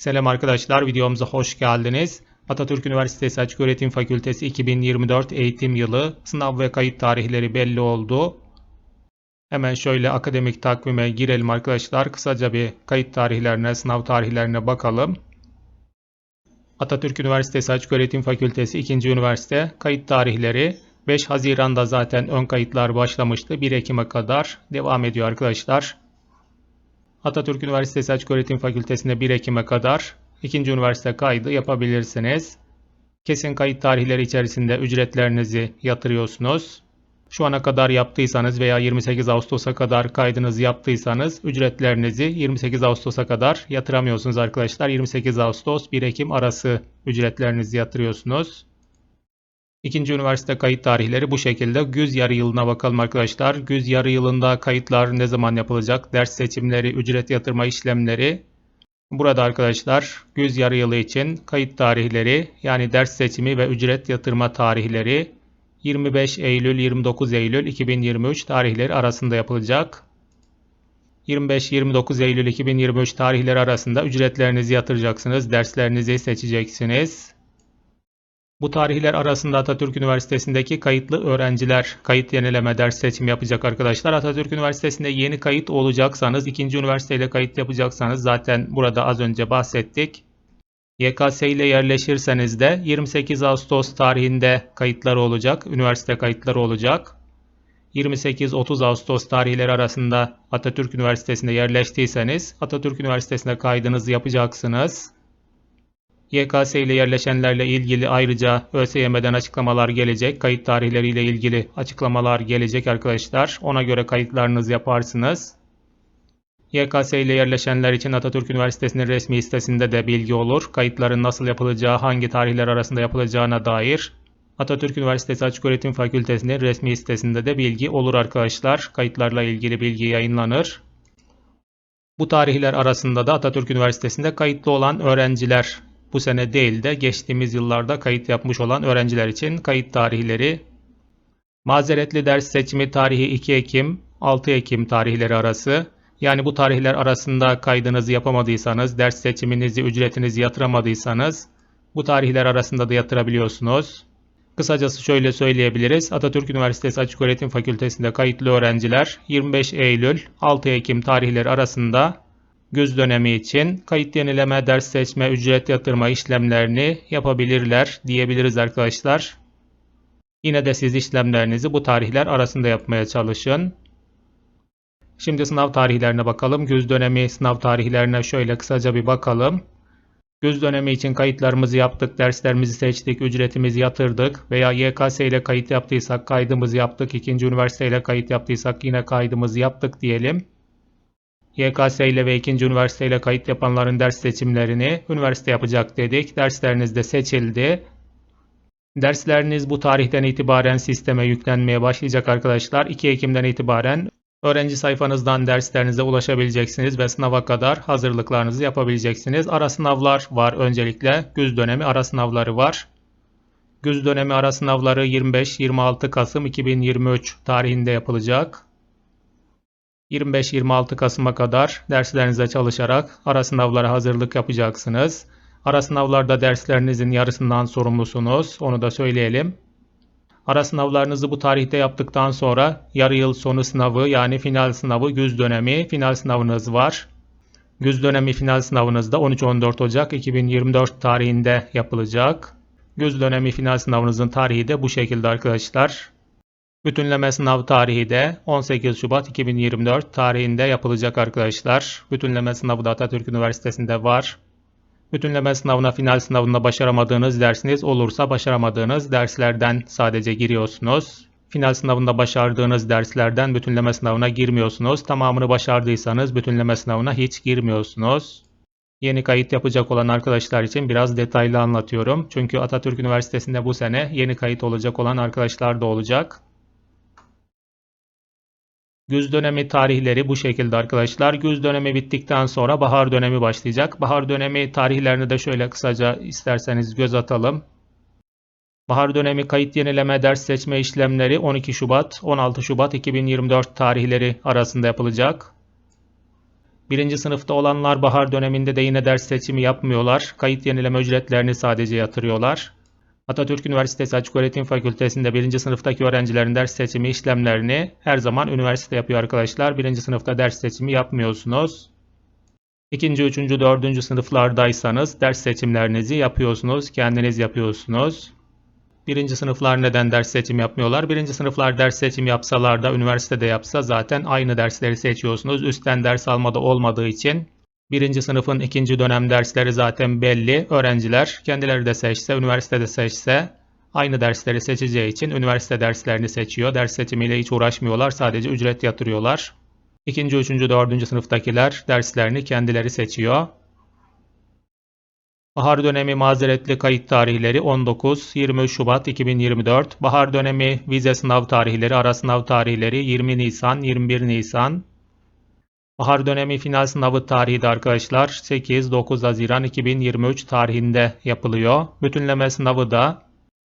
Selam arkadaşlar, videomuza hoş geldiniz. Atatürk Üniversitesi Açıköğretim Fakültesi 2024 eğitim yılı sınav ve kayıt tarihleri belli oldu. Hemen şöyle akademik takvime girelim arkadaşlar. Kısaca bir kayıt tarihlerine, sınav tarihlerine bakalım. Atatürk Üniversitesi Açıköğretim Fakültesi 2. Üniversite kayıt tarihleri 5 Haziran'da zaten ön kayıtlar başlamıştı. 1 Ekim'e kadar devam ediyor arkadaşlar. Atatürk Üniversitesi Açıköğretim Fakültesi'nde 1 Ekim'e kadar ikinci üniversite kaydı yapabilirsiniz. Kesin kayıt tarihleri içerisinde ücretlerinizi yatırıyorsunuz. Şu ana kadar yaptıysanız veya 28 Ağustos'a kadar kaydınızı yaptıysanız ücretlerinizi 28 Ağustos'a kadar yatıramıyorsunuz arkadaşlar. 28 Ağustos 1 Ekim arası ücretlerinizi yatırıyorsunuz. İkinci üniversite kayıt tarihleri bu şekilde. Güz yarı yılına bakalım arkadaşlar. Güz yarı yılında kayıtlar ne zaman yapılacak? Ders seçimleri, ücret yatırma işlemleri. Burada arkadaşlar güz yarı yılı için kayıt tarihleri yani ders seçimi ve ücret yatırma tarihleri 25 Eylül 29 Eylül 2023 tarihleri arasında yapılacak. 25-29 Eylül 2023 tarihleri arasında ücretlerinizi yatıracaksınız, derslerinizi seçeceksiniz. Bu tarihler arasında Atatürk Üniversitesi'ndeki kayıtlı öğrenciler kayıt yenileme ders seçimi yapacak arkadaşlar. Atatürk Üniversitesi'nde yeni kayıt olacaksanız, ikinci üniversiteyle kayıt yapacaksanız zaten burada az önce bahsettik. YKS ile yerleşirseniz de 28 Ağustos tarihinde kayıtları olacak, üniversite kayıtları olacak. 28-30 Ağustos tarihleri arasında Atatürk Üniversitesi'nde yerleştiyseniz Atatürk Üniversitesi'nde kaydınızı yapacaksınız. YKS ile yerleşenlerle ilgili ayrıca ÖSYM'den açıklamalar gelecek. Kayıt tarihleriyle ilgili açıklamalar gelecek arkadaşlar. Ona göre kayıtlarınızı yaparsınız. YKS ile yerleşenler için Atatürk Üniversitesi'nin resmi sitesinde de bilgi olur. Kayıtların nasıl yapılacağı, hangi tarihler arasında yapılacağına dair Atatürk Üniversitesi Açıköğretim Fakültesi'nin resmi sitesinde de bilgi olur arkadaşlar. Kayıtlarla ilgili bilgi yayınlanır. Bu tarihler arasında da Atatürk Üniversitesi'nde kayıtlı olan öğrenciler bu sene değil de geçtiğimiz yıllarda kayıt yapmış olan öğrenciler için kayıt tarihleri mazeretli ders seçimi tarihi 2 Ekim 6 Ekim tarihleri arası yani bu tarihler arasında kaydınızı yapamadıysanız, ders seçiminizi, ücretinizi yatıramadıysanız bu tarihler arasında da yatırabiliyorsunuz. Kısacası şöyle söyleyebiliriz. Atatürk Üniversitesi Açıköğretim Fakültesi'nde kayıtlı öğrenciler 25 Eylül 6 Ekim tarihleri arasında güz dönemi için kayıt yenileme, ders seçme, ücret yatırma işlemlerini yapabilirler diyebiliriz arkadaşlar. Yine de siz işlemlerinizi bu tarihler arasında yapmaya çalışın. Şimdi sınav tarihlerine bakalım. Güz dönemi sınav tarihlerine şöyle kısaca bir bakalım. Güz dönemi için kayıtlarımızı yaptık, derslerimizi seçtik, ücretimizi yatırdık veya YKS ile kayıt yaptıysak kaydımızı yaptık, ikinci üniversite ile kayıt yaptıysak yine kaydımızı yaptık diyelim. YKS ile ve ikinci üniversite ile kayıt yapanların ders seçimlerini üniversite yapacak dedik. Dersleriniz de seçildi. Dersleriniz bu tarihten itibaren sisteme yüklenmeye başlayacak arkadaşlar. 2 Ekim'den itibaren öğrenci sayfanızdan derslerinize ulaşabileceksiniz ve sınava kadar hazırlıklarınızı yapabileceksiniz. Ara sınavlar var öncelikle. Güz dönemi ara sınavları var. Güz dönemi ara sınavları 25-26 Kasım 2023 tarihinde yapılacak. 25-26 Kasım'a kadar derslerinize çalışarak ara sınavlara hazırlık yapacaksınız. Ara sınavlarda derslerinizin yarısından sorumlusunuz. Onu da söyleyelim. Ara sınavlarınızı bu tarihte yaptıktan sonra yarı yıl sonu sınavı yani final sınavı güz dönemi final sınavınız var. Güz dönemi final sınavınız da 13-14 Ocak 2024 tarihinde yapılacak. Güz dönemi final sınavınızın tarihi de bu şekilde arkadaşlar. Bütünleme sınav tarihi de 18 Şubat 2024 tarihinde yapılacak arkadaşlar. Bütünleme sınavı da Atatürk Üniversitesi'nde var. Bütünleme sınavına final sınavında başaramadığınız dersiniz olursa başaramadığınız derslerden sadece giriyorsunuz. Final sınavında başardığınız derslerden bütünleme sınavına girmiyorsunuz. Tamamını başardıysanız bütünleme sınavına hiç girmiyorsunuz. Yeni kayıt yapacak olan arkadaşlar için biraz detaylı anlatıyorum. Çünkü Atatürk Üniversitesi'nde bu sene yeni kayıt olacak olan arkadaşlar da olacak. Güz dönemi tarihleri bu şekilde arkadaşlar. Güz dönemi bittikten sonra bahar dönemi başlayacak. Bahar dönemi tarihlerini de şöyle kısaca isterseniz göz atalım. Bahar dönemi kayıt yenileme ders seçme işlemleri 12 Şubat 16 Şubat 2024 tarihleri arasında yapılacak. Birinci sınıfta olanlar bahar döneminde de yine ders seçimi yapmıyorlar. Kayıt yenileme ücretlerini sadece yatırıyorlar. Atatürk Üniversitesi Açıköğretim Fakültesi'nde birinci sınıftaki öğrencilerin ders seçimi işlemlerini her zaman üniversite yapıyor arkadaşlar. Birinci sınıfta ders seçimi yapmıyorsunuz. İkinci, üçüncü, dördüncü sınıflardaysanız ders seçimlerinizi yapıyorsunuz. Kendiniz yapıyorsunuz. Birinci sınıflar neden ders seçimi yapmıyorlar? Birinci sınıflar ders seçimi yapsalar da üniversitede yapsa zaten aynı dersleri seçiyorsunuz. Üstten ders almada olmadığı için birinci sınıfın ikinci dönem dersleri zaten belli. Öğrenciler kendileri de seçse, üniversitede seçse aynı dersleri seçeceği için üniversite derslerini seçiyor. Ders seçimiyle hiç uğraşmıyorlar. Sadece ücret yatırıyorlar. İkinci, üçüncü, dördüncü sınıftakiler derslerini kendileri seçiyor. Bahar dönemi mazeretli kayıt tarihleri 19-23 Şubat 2024. Bahar dönemi vize sınav tarihleri, ara sınav tarihleri 20 Nisan, 21 Nisan. Bahar dönemi final sınavı tarihi de arkadaşlar 8-9 Haziran 2023 tarihinde yapılıyor. Bütünleme sınavı da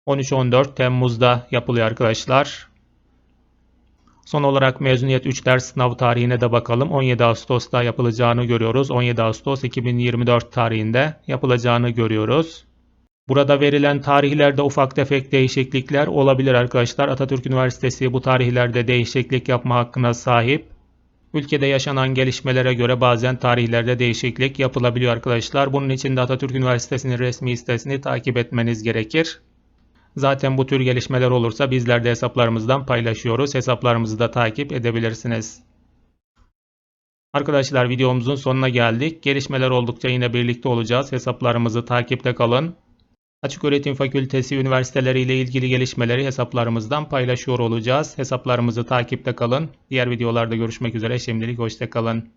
13-14 Temmuz'da yapılıyor arkadaşlar. Son olarak mezuniyet 3 ders sınav tarihine de bakalım. 17 Ağustos'ta yapılacağını görüyoruz. 17 Ağustos 2024 tarihinde yapılacağını görüyoruz. Burada verilen tarihlerde ufak tefek değişiklikler olabilir arkadaşlar. Atatürk Üniversitesi bu tarihlerde değişiklik yapma hakkına sahip. Ülkede yaşanan gelişmelere göre bazen tarihlerde değişiklik yapılabiliyor arkadaşlar. Bunun için de Atatürk Üniversitesi'nin resmi sitesini takip etmeniz gerekir. Zaten bu tür gelişmeler olursa bizler de hesaplarımızdan paylaşıyoruz. Hesaplarımızı da takip edebilirsiniz. Arkadaşlar videomuzun sonuna geldik. Gelişmeler oldukça yine birlikte olacağız. Hesaplarımızı takipte kalın. Açıköğretim Fakültesi üniversiteleriyle ilgili gelişmeleri hesaplarımızdan paylaşıyor olacağız. Hesaplarımızı takipte kalın. Diğer videolarda görüşmek üzere. Şimdilik hoşçakalın.